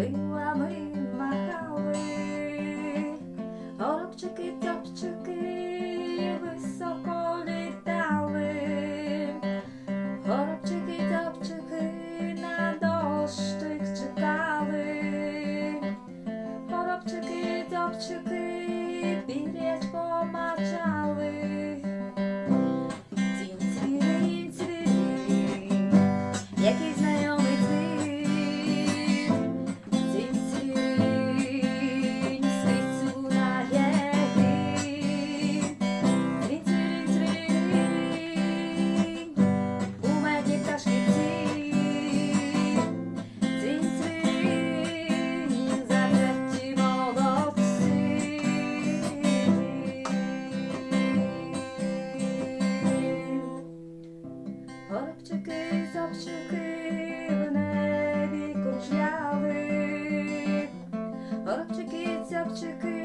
Lovely. Зубчики, зубчики в небі кучляви, Горобчики, зубчики.